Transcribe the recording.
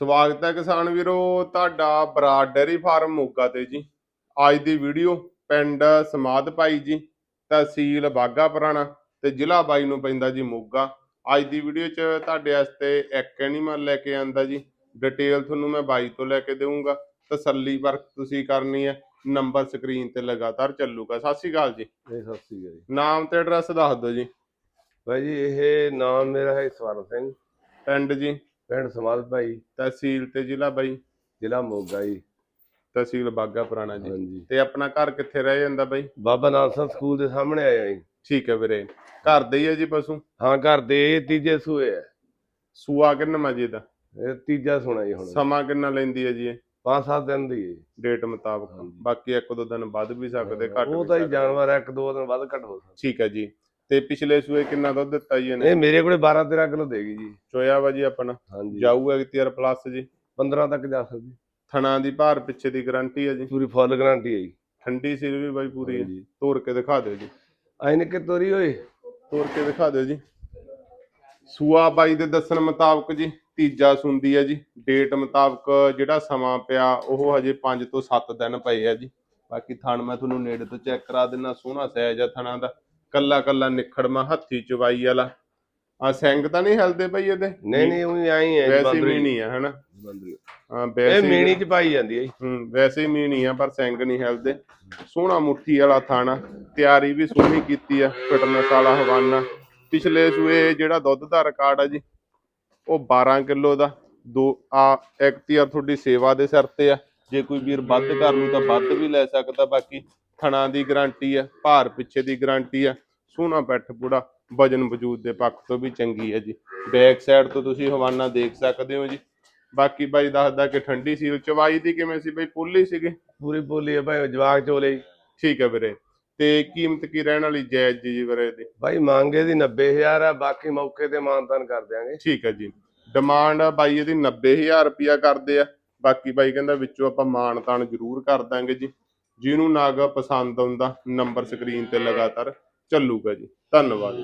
ਸਵਾਗਤ ਹੈ ਕਿਸਾਨ ਵੀਰੋ ਤੁਹਾਡਾ ਬਰਾਡ ਡੇਅਰੀ ਫਾਰਮ ਮੋਗਾ ਤੇ ਜੀ। ਅੱਜ ਦੀ ਵੀਡੀਓ ਪਿੰਡ ਸਮਾਦ ਭਾਈ ਜੀ ਤਹਿਸੀਲ ਬਾਗਾ ਪੁਰਾਣਾ ਤੇ ਜ਼ਿਲ੍ਹਾ ਬਾਈ ਨੂੰ ਪੈਂਦਾ ਜੀ ਮੋਗਾ। ਅੱਜ ਦੀ ਵੀਡੀਓ 'ਚ ਤੁਹਾਡੇ ਵਾਸਤੇ ਇੱਕ ਐਨੀਮਲ ਲੈ ਕੇ ਆਂਦਾ ਜੀ। ਡਿਟੇਲ ਤੁਹਾਨੂੰ ਮੈਂ ਬਾਈ ਤੋਂ ਲੈ ਕੇ ਦੇਵਾਂਗਾ ਤਸੱਲੀ ਵਰਕ ਤੁਸੀਂ ਕਰਨੀ ਹੈ। ਨੰਬਰ ਸਕਰੀਨ ਤੇ ਲਗਾਤਾਰ ਚੱਲੂਗਾ। ਸਤਿ ਸ਼੍ਰੀ ਅਕਾਲ ਜੀ। ਇਹ ਸਤਿ ਸ੍ਰੀ ਅਕਾਲ ਜੀ। ਨਾਮ ਤੇ ਐਡਰੈਸ ਦੱਸ ਦਿਓ ਜੀ। ਭਾਈ ਜੀ ਇਹ ਨਾਮ ਮੇਰਾ ਹੈ ਸਵਰਨ ਸਿੰਘ। ਪਿੰਡ ਜੀ। ਪਿੰਡ ਸਮਾਦ ਭਾਈ ਤਹਿਸੀਲ ਤੇ ਜ਼ਿਲ੍ਹਾ ਬਾਈ। ਜ਼ਿਲ੍ਹਾ ਮੋਗਾ ਜੀ। ਤਹਿਸੀਲ ਬਾਗਾ ਪੁਰਾਣਾ ਜੀ। ਹਾਂਜੀ। ਤੇ ਆਪਣਾ ਘਰ ਕਿੱਥੇ ਰਹਿ ਜਾਂਦਾ ਬਾਈ? ਬਾਬਾ ਨਾਨਕ ਸਾਹਿਬ ਸਕੂਲ ਦੇ ਸਾਹਮਣੇ ਆਇਆ ਜੀ। ਠੀਕ ਹੈ ਵੀਰੇ। ਘਰ ਦੇ ਹੀ ਹੈ ਜੀ ਪਸ਼ੂ? ਹਾਂ ਘਰ ਦੇ ਇਹ ਤੀਜੇ ਸੂਏ ਹੈ ਸੂਆ ਕਿੰਨਾ ਮਜੇ ਦਾ ਇਹ ਤੀਜਾ ਸੁਣਾ ਜੀ ਹੁਣ। ਸਮਾਂ ਕਿੰਨਾ ਲੈਂਦੀ ਹੈ ਜੀ ਇਹ? ਪੰਜ ਸੱਤ ਦਿਨ ਦੀ ਹੈ। ਜੀ। ਡੇਟ ਮੁਤਾਬਕ। ਹਾਂਜੀ। ਬਾਕੀ ਇੱਕ ਦੋ ਦਿਨ ਵੱਧ ਵੀ ਸਕਦੇ ਘੱਟ ਉਹ ਵੀ ਤਾਂ ਸਕਦੇ। ਜਾਨਵਰ ਹੈ, ਇੱਕ ਦੋ ਦਿਨ ਵੱਧ ਘੱਟ ਹੋ ਸਕਦਾ। ਠੀਕ ਹੈ ਜੀ। ਤੇ ਪਿਛਲੇ ਸੂਏ ਕਿੰਨਾ ਦੁੱਧ ਦਿੱਤਾ ਜੀ ਇਹਨੇ? ਇਹ ਮੇਰੇ ਕੋਲੇ 12 13 ਕਿਲੋ ਦੇਗੀ ਜੀ। ਚੋਇਆ ਵਾ ਜੀ ਆਪਣਾ? ਹਾਂਜੀ। ਜਾਊਗਾ ਇਖਤਿਆਰ ਪਲੱਸ ਜੀ? 15 ਤੱਕ ਜਾ ਸਕਦੀ। ਥਣਾ ਦੀ ਭਾਰ ਪਿੱਛੇ ਦੀ ਗਾਰੰਟੀ ਹੈ ਜੀ? ਪੂਰੀ ਫੁੱਲ ਗਾਰੰਟੀ ਹੈ ਜੀ। ਠੰਡੀ ਸਿਰ ਵੀ ਬਾਈ ਪੂਰੀ ਹੈ ਹਾਂਜੀ। ਤੋੜ ਕੇ ਦਿਖਾ ਦਿਓ ਜੀ। ਆਇਨ ਕਿ ਤੋਰੀ ਹੋਏ ਤੋੜ ਕੇ ਦਿਖਾ ਦਿਓ ਜੀ। ਸੂਆ ਬਾਈ ਦੇ ਦੱਸਣ ਮੁਤਾਬਕ ਜੀ ਤੀਜਾ ਸੁੰਦੀ ਹੈ ਜੀ। ਡੇਟ ਮੁਤਾਬਕ ਜਿਹੜਾ ਸਮਾਂ ਪਿਆ ਉਹ ਹਜੇ 5 ਤੋਂ 7 ਦਿਨ ਪਏ ਆ ਜੀ। ਬਾਕੀ ਥਣ ਮੈਂ ਤੁਹਾਨੂੰ ਨੇੜੇ ਤੋਂ ਚੈੱਕ ਕਰਾ ਦਿੰਨਾ ਸੋਹਣਾ ਸਾਈਜ਼ ਆ ਥਣਾ ਦਾ। ਕੱਲਾ ਕੱਲਾ ਨਿਖੜਮਾ ਹੱਥੀ ਚਵਾਈ ਵਾਲਾ। ਆ ਸਿੰਘ ਤਾਂ ਨਹੀਂ ਹਿਲਦੇ ਪਈ ਇਹਦੇ? ਨਹੀਂ ਨਹੀਂ ਉਹੀ ਆਈ ਹੈ ਵੈਸੇ ਬਾਂਦਰੀ। ਮੀਣੀ ਆ ਹਨਾ। ਹਾਂ ਇਹ ਵੈਸੇ ਮੀਣੀ ਚ ਪਾਈ ਜਾਂਦੀ ਹੈ ਹੂੰ ਵੈਸੇ ਹੀ ਮੀਣੀ ਆ ਪਰ ਸਿੰਘ ਨਹੀਂ ਹਿਲਦੇ। ਸੋਹਣਾ ਮੁੱਠੀ ਵਾਲਾ ਥਾਣਾ ਤਿਆਰੀ ਵੀ ਸੋਹਣੀ ਕੀਤੀ ਆ ਫਿਟਨੈਸ ਵਾਲਾ ਹਵਾਨਾ। ਪਿਛਲੇ ਸੂਏ ਜਿਹੜਾ ਦੁੱਧ ਦਾ ਰਿਕਾਰਡ ਆ ਜੀ ਉਹ 12 ਕਿਲੋ ਦਾ। ਦੋ ਆ ਐਕਟੀਆਰ ਤੁਹਾਡੀ ਸੇਵਾ ਦੇ ਸਿਰ ਤੇ ਆ। ਜੇ ਕੋਈ ਵੀਰ ਵੱਧ ਕਰ ਲੂ ਤਾਂ ਵੱਧ ਵੀ ਲੈ ਸਕਦਾ ਬਾਕੀ ਥਣਾ ਦੀ ਗਾਰੰਟੀ ਆ ਭਾਰ ਪਿੱਛੇ ਦੀ ਗਾਰੰਟੀ ਆ ਸੋਹਣਾ ਪੈਠ ਪੂੜਾ ਵਜਨ ਵਜੂਦ ਦੇ ਪੱਖ ਤੋਂ ਵੀ ਚੰਗੀ ਹੈ ਜੀ। ਬੈਕ ਸਾਈਡ ਤੋਂ ਤੁਸੀਂ ਹਵਾਨਾ ਦੇਖ ਸਕਦੇ ਹੋ ਜੀ। ਬਾਕੀ ਬਾਈ ਦੱਸਦਾ ਕਿ ਠੰਡੀ ਸੀਲ ਚਵਾਈ ਦੀ ਕਿਵੇਂ ਸੀ ਬਈ? ਪੁੱਲੀ ਸੀਗੇ? ਪੂਰੀ ਬੋਲੀ ਹੈ ਭਾਈ ਜਵਾਕ ਚੋਲੇ। ਠੀਕ ਹੈ ਵੀਰੇ। ਤੇ ਕੀਮਤ ਕੀ ਰਹਿਣ ਵਾਲੀ ਜਾਇਜ਼ ਜੀ ਜੀ ਵੀਰੇ ਦੀ ਭਾਈ ਮੰਗੇ ਦੀ 90000 ਆ ਬਾਕੀ ਮੌਕੇ ਤੇ ਮਾਨਤਾਨ ਕਰ ਦਿਆਂਗੇ। ਠੀਕ ਹੈ ਜੀ। ਡਿਮਾਂਡ ਆ ਬਾਈ ਇਹਦੀ 90000 ਰੁਪਿਆ ਕਰਦੇ ਆ। ਬਾਕੀ ਬਾਈ ਕਹਿੰਦਾ ਵਿੱਚੋਂ ਆਪਾਂ ਮਾਣ ਤਾਣ ਜ਼ਰੂਰ ਕਰ ਦਾਂਗੇ ਜੀ। ਜਿਹਨੂੰ ਨਾਗ ਪਸੰਦ ਆਉਂਦਾ ਨੰਬਰ ਸਕਰੀਨ ਤੇ ਲਗਾਤਾਰ ਚੱਲੂਗਾ ਜੀ। ਧੰਨਵਾਦ।